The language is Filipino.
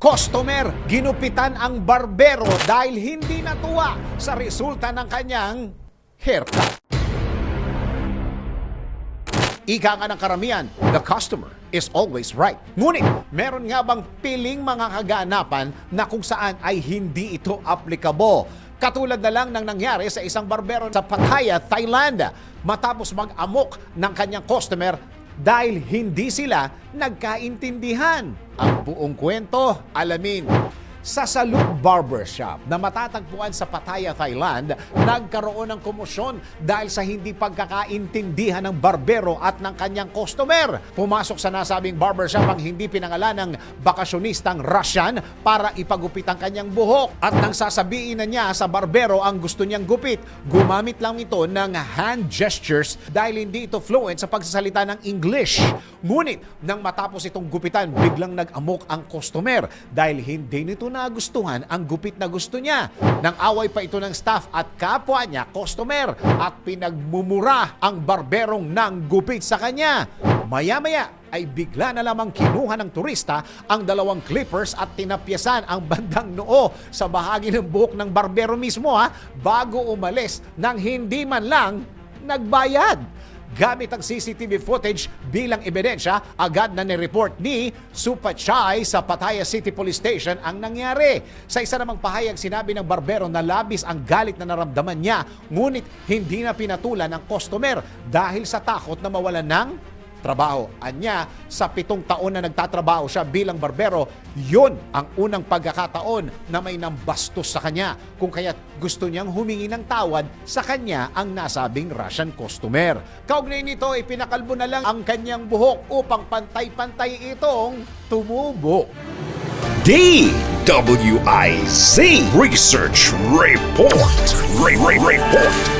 Customer, ginupitan ang barbero dahil hindi natuwa sa resulta ng kanyang haircut. Ika nga ng karamihan, the customer is always right. Ngunit, meron nga bang piling mga kaganapan na kung saan ay hindi ito applicable? Katulad na lang ng nangyari sa isang barbero sa Pattaya, Thailand. Matapos mag-amok ng kanyang customer dahil hindi sila nagkaintindihan. Ang buong kwento, alamin sa Salud Barbershop na matatagpuan sa Pattaya, Thailand, nagkaroon ng komosyon dahil sa hindi pagkakaintindihan ng barbero at ng kanyang customer. Pumasok sa nasabing barbershop ang hindi pinangalan ng bakasyonistang Russian para ipagupit ang kanyang buhok. At nang sasabihin na niya sa barbero ang gusto niyang gupit, gumamit lang ito ng hand gestures dahil hindi ito fluent sa pagsasalita ng English. Ngunit, nang matapos itong gupitan, biglang nag-amok ang customer dahil hindi nito nagustuhan ang gupit na gusto niya. Nang away pa ito ng staff at kapwa niya, customer, at pinagmumura ang barberong nang gupit sa kanya. Maya-maya ay bigla na lamang kinuha ng turista ang dalawang clippers at tinapyasan ang bandang noo sa bahagi ng buhok ng barbero mismo ha, bago umalis nang hindi man lang nagbayad. Gamit ang CCTV footage bilang ebidensya, agad na nireport ni Supachay sa Pattaya City Police Station ang nangyari. Sa isa namang pahayag, sinabi ng barbero na labis ang galit na naramdaman niya, ngunit hindi na pinatulan ng customer dahil sa takot na mawalan ng trabaho. Anya, sa pitong taon na nagtatrabaho siya bilang barbero, yun ang unang pagkakataon na may nambastos sa kanya. Kung kaya gusto niyang humingi ng tawad sa kanya ang nasabing Russian customer. Kaugnay nito, ipinakalbo na lang ang kanyang buhok upang pantay-pantay itong tumubo. DWIZ Research Report. Re- Re- Report.